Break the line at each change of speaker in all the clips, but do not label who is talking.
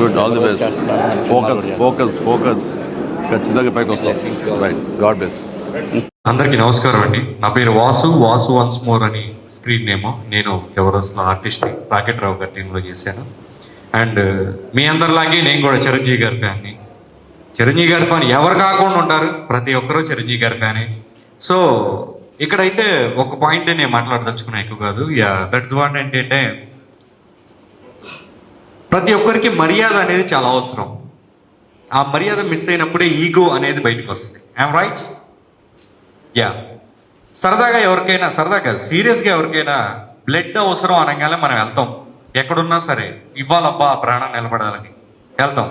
Good all the best focus focus focus ఖచ్చితంగా పైకి వస్తాం రైట్ గాడ్ బెస్ట్
అందరికీ నమస్కారం అండి. నా పేరు వాసు. వాసు వన్స్ మోర్ అని స్క్రీన్ నేమ్. నేను ఎవరోస్లో ఆర్టిస్ట్ రాకెట్ రావు గారి టీంలో చేశాను. అండ్ మీ అందరిలాగే నేను కూడా చిరంజీవి గారి ఫ్యాన్ని చిరంజీవి గారి ఫ్యాన్ ఎవరు కాకుండా ఉంటారు? ప్రతి ఒక్కరూ చిరంజీవి గారి ఫ్యానే సో ఇక్కడైతే ఒక పాయింట్ నేను మాట్లాడదలుచుకున్నా ఎక్కువ కాదు. యా దట్స్ వాట్ ఏంటంటే ప్రతి ఒక్కరికి మర్యాద అనేది చాలా అవసరం. ఆ మర్యాద మిస్ అయినప్పుడే ఈగో అనేది బయటకు వస్తుంది. ఐఎమ్ రైట్ యా సరదాగా ఎవరికైనా సరదాగా సీరియస్గా ఎవరికైనా బ్లడ్ అవసరం అనగానే మనం వెళ్తాం. ఎక్కడున్నా సరే ఇవ్వాలబ్బా ఆ ప్రాణం నిలబడాలని. వెళ్తాం.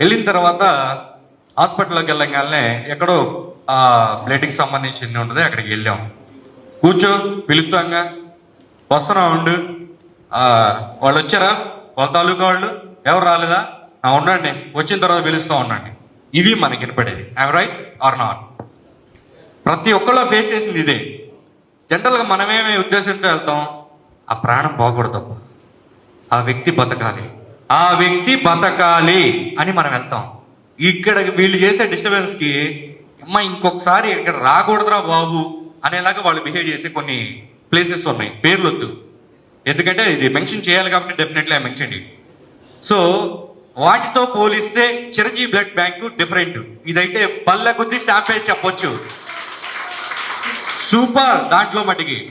వెళ్ళిన తర్వాత హాస్పిటల్లోకి వెళ్ళగానే ఎక్కడో ఆ బ్లడ్కి సంబంధించింది ఉంటుంది అక్కడికి వెళ్ళాం. కూర్చో పిలుపుతాంగా వస్తున్నాం ఉండు? వాళ్ళు వచ్చారా? వాళ్ళ తాలూకా వాళ్ళు? ఎవరు రాలేదా? ఆ, ఉండండి. వచ్చిన తర్వాత పిలుస్తూ ఉండండి. ఇవి మనకి వినపడేది ఐ రైట్ ఆర్ నాట్ ప్రతి ఒక్కళ్ళు ఫేస్ చేసింది ఇదే. జనరల్గా మనమేమే ఉద్దేశంతో వెళ్తాం. ఆ ప్రాణం పోకూడదు ఆ వ్యక్తి బతకాలి. ఆ వ్యక్తి బతకాలి అని మనం వెళ్తాం. ఇక్కడ వీళ్ళు చేసే డిస్టర్బెన్స్కి అమ్మ ఇంకొకసారి ఇక్కడ రాకూడదురా బాబు అనేలాగా వాళ్ళు బిహేవ్ చేసే కొన్ని ప్లేసెస్ ఉన్నాయి. పేర్లు వద్దు ఎందుకంటే ఇది మెన్షన్ చేయాలి కాబట్టి డెఫినెట్లీ ఐ మెన్షన్ సో వాటితో పోలిస్తే చిరంజీవి బ్లడ్ బ్యాంక్ డిఫరెంట్. ఇదైతే పల్లె కొద్ది స్టాంప్ వేసి చెప్పొచ్చు. సూపర్ దాంట్లో మటుకి.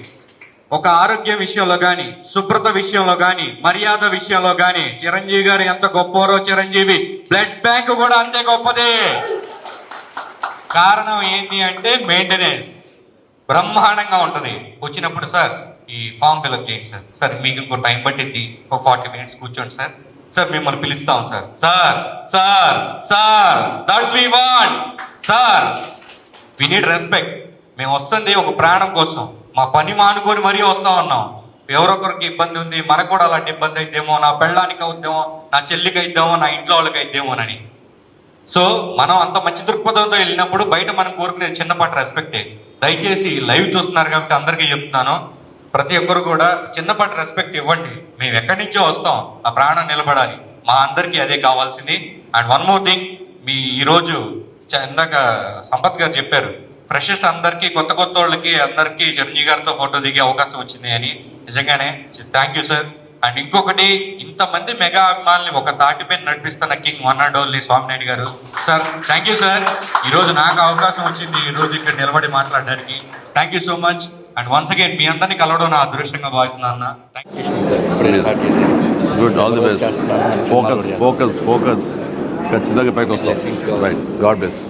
ఒక ఆరోగ్యం విషయంలో కానీ శుభ్రత విషయంలో కానీ మర్యాద విషయంలో కానీ చిరంజీవి గారు ఎంత గొప్పవారో చిరంజీవి బ్లడ్ బ్యాంక్ కూడా అంతే గొప్పదే. కారణం ఏంటి అంటే మెయింటెనెన్స్ బ్రహ్మాండంగా ఉంటుంది. వచ్చినప్పుడు సార్ ఈ ఫామ్ ఫిల్అప్ చేయండి సార్. సార్ మీకు ఇంకో టైం పట్టింది ఒక ఫార్టీ మినిట్స్ కూర్చోండి సార్. సార్ మిమ్మల్ని పిలుస్తాం sir. Sir sir sir that's we want sir we need respect మేము వస్తుంది ఒక ప్రాణం కోసం. మా పని మానుకొని మరీ వస్తా ఉన్నాం. ఎవరొకరికి ఇబ్బంది ఉంది మనకు కూడా అలాంటి ఇబ్బంది అయిద్దేమో నా పెళ్ళానికి అవుద్దేమో నా చెల్లికి అయిద్దేమో నా ఇంట్లో వాళ్ళకి అయిద్దేమోనని సో మనం అంత మంచి దృక్పథంతో వెళ్ళినప్పుడు బయట మనం కోరుకునేది చిన్నపాటి రెస్పెక్టే దయచేసి లైవ్ చూస్తున్నారు కాబట్టి అందరికీ చెప్తున్నాను. ప్రతి ఒక్కరు కూడా చిన్నపాటి రెస్పెక్ట్ ఇవ్వండి. మేము ఎక్కడి నుంచో వస్తాం. ఆ ప్రాణం నిలబడాలి. మా అందరికీ అదే కావాల్సింది. అండ్ వన్ మోర్ థింగ్ మీ ఈరోజు ఇందాక సంపత్ గారు చెప్పారు. ఫ్రెషర్స్ అందరికీ కొత్త కొత్త వాళ్ళకి అందరికీ చిరంజీవి గారితో ఫోటో దిగే అవకాశం వచ్చింది అని. నిజంగానే థ్యాంక్ యూ సార్ అండ్ ఇంకొకటి ఇంతమంది మెగా అభిమానుల్ని ఒక తాటిపై నడిపిస్తున్న king one and only Swaminaidu garu. Sir thank you sir ఈరోజు నాకు అవకాశం వచ్చింది. ఈరోజు ఇక్కడ నిలబడి మాట్లాడడానికి. Thank you so much and once again మీ అందరినీ కలవడం నా అదృష్టంగా భావిస్తున్నాను అన్న.
Good all the best focus focus focus ఖచ్చితంగా పైకి వస్తాం. Right God best